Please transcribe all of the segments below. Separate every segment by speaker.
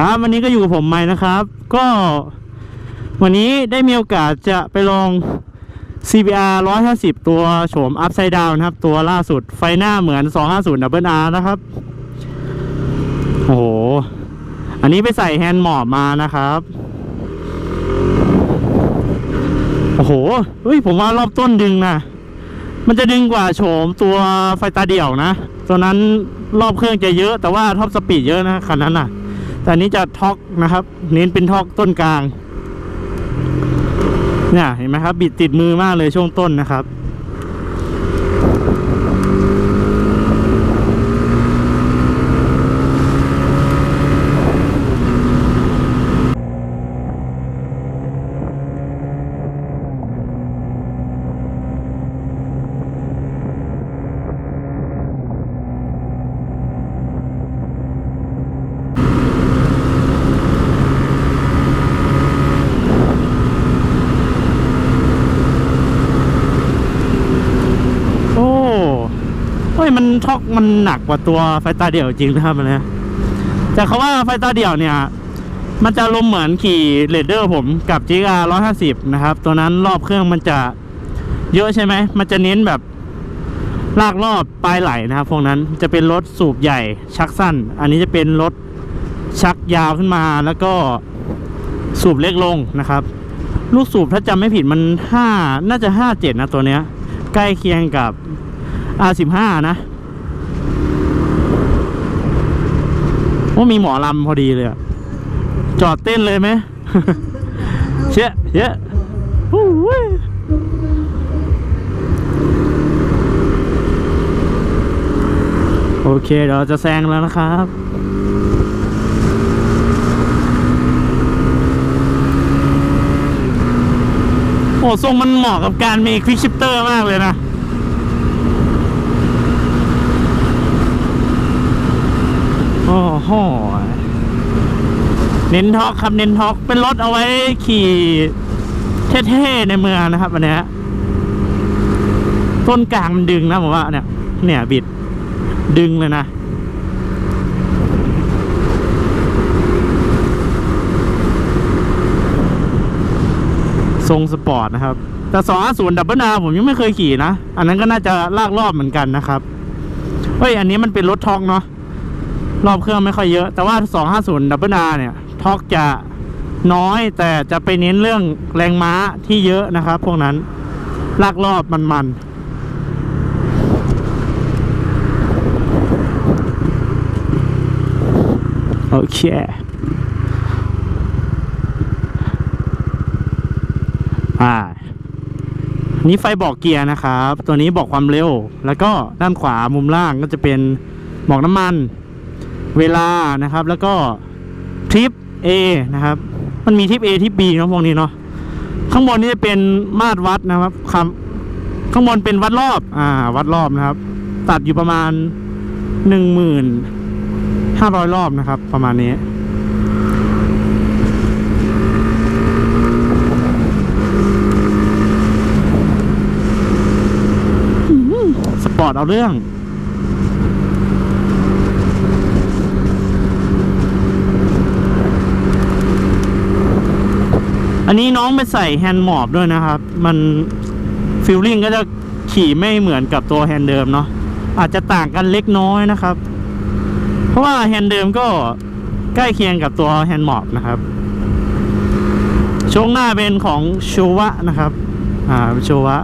Speaker 1: ครับวันนี้ก็อยู่กับผมไม้นะครับ ก็วันนี้ได้มีโอกาสจะไปลอง CBR 150 ตัวโฉม Upside Down นะครับ ตัวล่าสุดไฟหน้าเหมือน 250 Double R นะครับ โอ้โห อันนี้ไปใส่แฮนด์หมอบมานะครับ โอ้โห เฮ้ย ผมว่ารอบต้นดึงนะมันจะดึงกว่าโฉมตัวไฟตาเดี่ยวนะ ตัวนั้นรอบเครื่องจะเยอะแต่ว่าท็อปสปีดเยอะนะคันนั้นน่ะ แต่อันนี้จะท็อกนะครับ เน้นเป็นท็อกต้นกลาง เนี่ยเห็นไหมครับ บิดติดมือมากเลยช่วงต้นนะครับ โอ้ เฮ้ยมันท็อกมันหนักกว่าตัวไฟตาเดี่ยวจริงนะครับอันเนี้ยแต่เขาว่าไฟตาเดี่ยวเนี่ย มันจะลมเหมือนขี่เรดเดอร์ผมกับ GR 150นะครับ ตัวนั้นรอบเครื่องมันจะเยอะใช่ไหม มันจะเน้นแบบลากรอบปลายไหลนะครับ พวกนั้นจะเป็นรถสูบใหญ่ชักสั้น อันนี้จะเป็นรถชักยาวขึ้นมาแล้วก็สูบเล็กลงนะครับ ลูกสูบถ้าจำไม่ผิดมันห้าน่าจะห้าเจ็ดนะตัวเนี้ย ใกล้เคียงกับ R15 นะ ว่ามีหมอลำพอดีเลยอะจอดเต้นเลยไหม เชี่ยเชี่ยโอ้ยโอเคเดี๋ยวเราจะแซงแล้วนะครับโอ้ทรงมันเหมาะกับการมีควิกชิปเตอร์มากเลยนะ โอ้โหเน้นท็อกครับเน้นท็อกเป็นรถเอาไว้ขี่เท่ๆในเมืองนะครับอันนี้ต้นกลางมันดึงนะผมว่าเนี่ย เนี่ยบิดดึงเลยนะทรงสปอร์ตนะครับ แต่250ดับเบิลอาผมยังไม่เคยขี่นะ อันนั้นก็น่าจะลากรอบเหมือนกันนะครับ เฮ้ย อันนี้มันเป็นรถท็อกเนาะ รอบเครื่องไม่ค่อยเยอะ แต่ว่า 250ดับเบิลอาเนี่ยท็อกจะน้อยแต่จะไปเน้นเรื่องแรงม้าที่เยอะนะครับ พวกนั้นลากรอบมันๆโอเค อ่า นี่ไฟบอกเกียร์นะครับ ตัวนี้บอกความเร็ว แล้วก็ด้านขวามุมล่างก็จะเป็นบอกน้ำมัน เวลานะครับ แล้วก็ทริป A นะครับ มันมีทริป A ทริป B เนาะพวกนี้เนาะข้างบนนี่จะเป็นมาตรวัดนะครับคำข้างบนเป็นวัดรอบอ่าวัดรอบนะครับ ตัดอยู่ประมาณหนึ่งหมื่นห้าร้อยรอบนะครับ ประมาณนี้สปอร์ตเอาเรื่อง อันนี้น้องไปใส่แฮนด์หมอบด้วยนะครับ มันฟิลลิ่งก็จะขี่ไม่เหมือนกับตัวแฮนด์เดิมเนาะอาจจะต่างกันเล็กน้อยนะครับ เพราะว่าแฮนด์เดิมก็ใกล้เคียงกับตัวแฮนด์หมอบนะครับช่วงหน้าเป็นของชูวะนะครับ อ่าเป็นชูวะ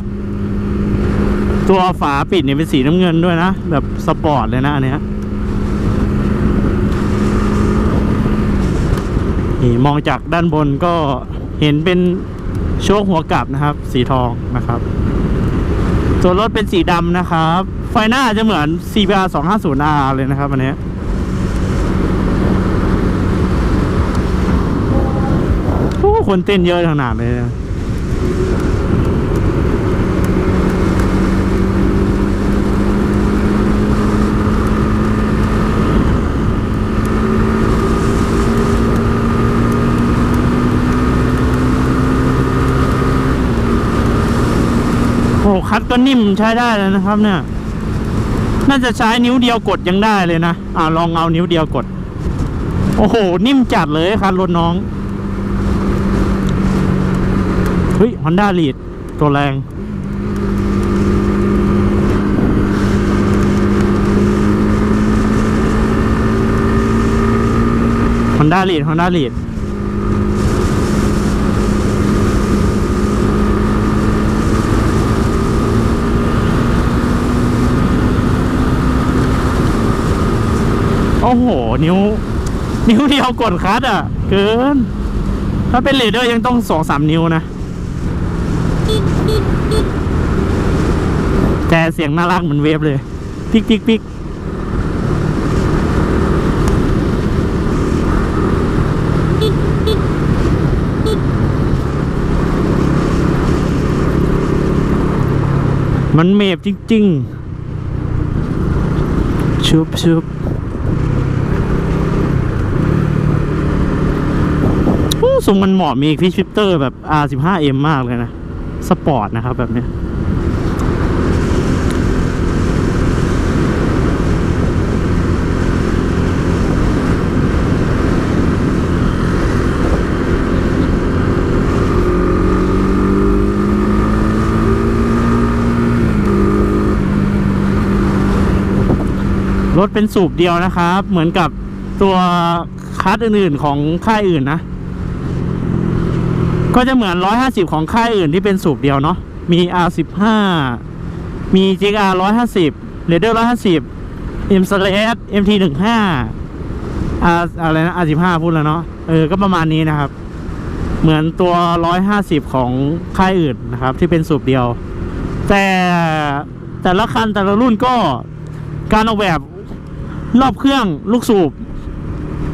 Speaker 1: ตัวฝาปิดเนี่ยเป็นสีน้ำเงินด้วยนะ แบบสปอร์ตเลยนะอันเนี้ยนี่มองจากด้านบนก็ เห็นเป็นโชคหัวกลับนะครับ สีทองนะครับตัวรถเป็นสีดำนะครับ ไฟหน้าจะเหมือน CBR 250R เลยนะครับอันนี้คนเต้นเยอะขนาดเลยนะ โอ้คัด ก็นิ่มใช้ได้เลยนะครับ เนี่ย น่าจะใช้นิ้วเดียวกดยังได้เลยนะอ่าลองเอานิ้วเดียวกด โอ้โห นิ่มจัดเลยครับรถน้องเฮ้ย Honda Lead ตัวแรง Honda Lead Honda Lead โอ้โห นิ้ว นิ้วเดียวกดคลัตช์อะ เกิน ถ้าเป็นเลเดอร์ยังต้องสองสามนิ้วนะ แต่เสียงน่ารักเหมือนเวฟเลย ปิกปิกปิกมันเมฟจริง ๆ ชุบชุบโอ้ ทรงมันเหมาะมีฟิชฟิปเตอร์แบบ R15M มากเลยนะ สปอร์ตนะครับแบบนี้รถเป็นสูบเดียวนะครับ เหมือนกับตัวคัสอื่นๆของค่ายอื่นนะ ก็จะเหมือน 150 ของค่ายอื่นที่เป็นสูบเดียวเนาะ มี R15 มี GR 150 Raider 150 M s l a s MT15 R อะไรนะ R15 พูดแล้วเนาะ เออ ก็ประมาณนี้นะครับ เหมือนตัว 150 ของค่ายอื่นนะครับ ที่เป็นสูบเดียว แต่แต่ละคันแต่ละรุ่นก็การออกแบบรอบเครื่องลูกสูบ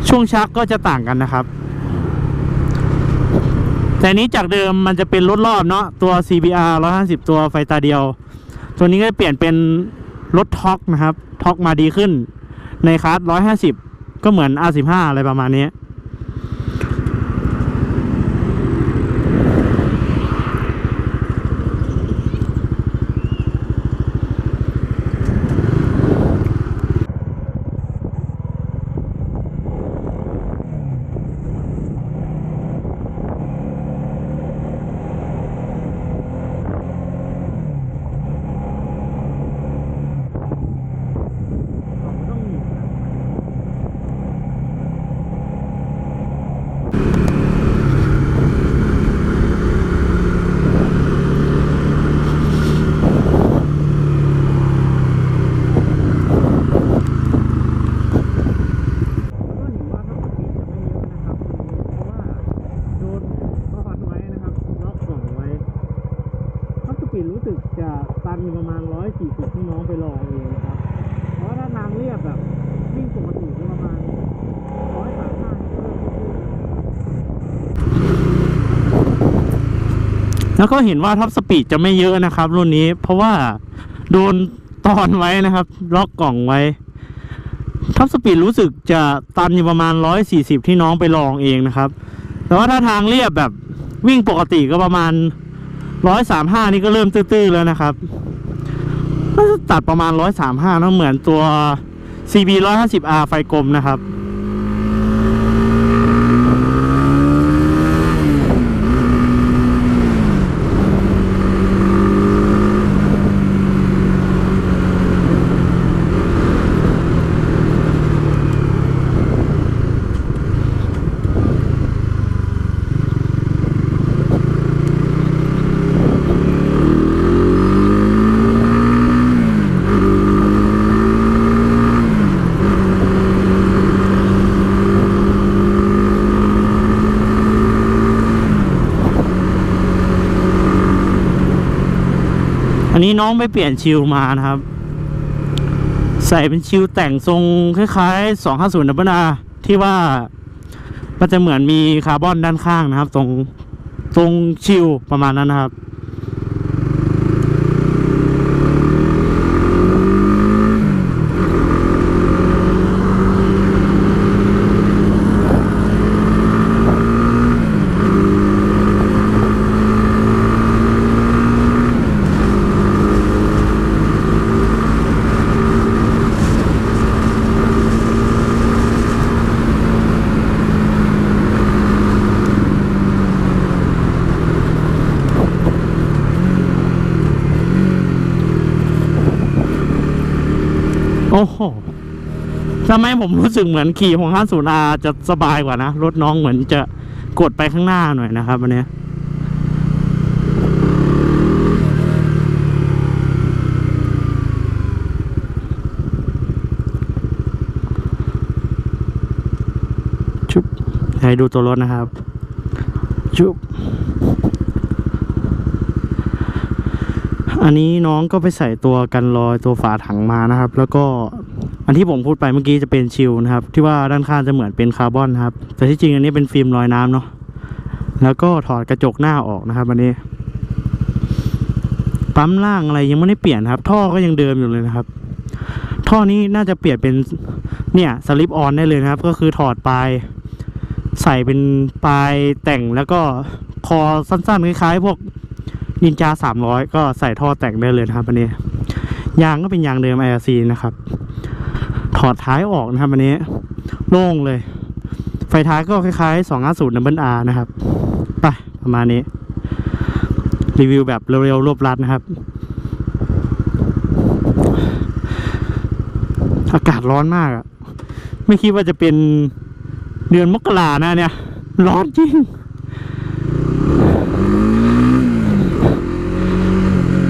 Speaker 1: ช่วงชักก็จะต่างกันนะครับ แต่นี้จากเดิมมันจะเป็นรถรอบเนาะตัว CBR 150 ตัวไฟตาเดียว ตัวนี้ก็เปลี่ยนเป็นรถท็อกนะครับท็อกมาดีขึ้น ในคลาส150 ก็เหมือน R15 อะไรประมาณนี้ ก็เห็นว่าถ้าสปีดจะไม่เยอะนะครับเพราะว่าโดนก็พัดไว้นะครับล็อกกล่องไว้ถ้าสปีดรู้สึกจะ ตันอยู่ประมาณ140ที่น้องไปลองเองนะครับ เพราะถ้าทางเรียบแบบวิ่งปกติก็ประมาณ135แล้วก็เห็นว่าท็อปสปีดจะไม่เยอะนะครับ รุ่นนี้ เพราะว่าโดนตอนไว้นะครับ ล็อกกล่องไว้ท็อปสปีดรู้สึกจะตันอยู่ประมาณ 140 ที่น้องไปลองเองนะครับ แต่ว่าถ้าทางเรียบแบบวิ่งปกติก็ประมาณ 135 นี่ก็เริ่มตื้อๆแล้วนะครับ น่าจะตัดประมาณ 135นะเหมือนตัว CB 150R ไฟกลมนะครับ อั นี้น้องไปเปลี่ยนชิลมานะครับ ใส่เป็นชิลแต่งทรงคล้ายๆ 250ดับเบิลอาที่ว่ามันจะเหมือนมีคาร์บอนด้านข้างนะครับ ตรงตรงชิลประมาณนั้นนะครับ โอ้โหทำไมผมรู้สึกเหมือนขี่ของ 50 R จะสบายกว่านะ รถน้องเหมือนจะกดไปข้างหน้าหน่อยนะครับวันนี้ชุบให้ดูตัวรถนะครับ ชุบ อันนี้น้องก็ไปใส่ตัวกันรอยตัวฝาถังมานะครับ แล้วก็อันที่ผมพูดไปเมื่อกี้จะเป็นชิลนะครับ ที่ว่าด้านข้างจะเหมือนเป็นคาร์บอนครับ แต่ที่จริงอันนี้เป็นฟิล์มลอยน้ำเนาะแล้วก็ถอดกระจกหน้าออกนะครับ อันนี้ ปั๊มล่างอะไรยังไม่ได้เปลี่ยนครับ ท่อก็ยังเดิมอยู่เลยนะครับ ท่อนี้น่าจะเปลี่ยนเป็นเนี่ยสลิปออนได้เลยนะครับ ก็คือถอดปลายใส่เป็นปลายแต่งแล้วก็คอสั้นๆคล้ายๆพวก นินจาสามร้อยก็ใส่ท่อแต่งได้เลยนะครับอันนี้ ยางก็เป็นยางเดิม IRC นะครับ ถอดท้ายออกนะครับอันนี้โล่งเลย ไฟท้ายก็คล้ายๆ250 Double R นะครับไปประมาณนี้ รีวิวแบบเร็วๆรวบรัดนะครับ อากาศร้อนมากอะไม่คิดว่าจะเป็นเดือนมกรานะเนี่ย ร้อนจริง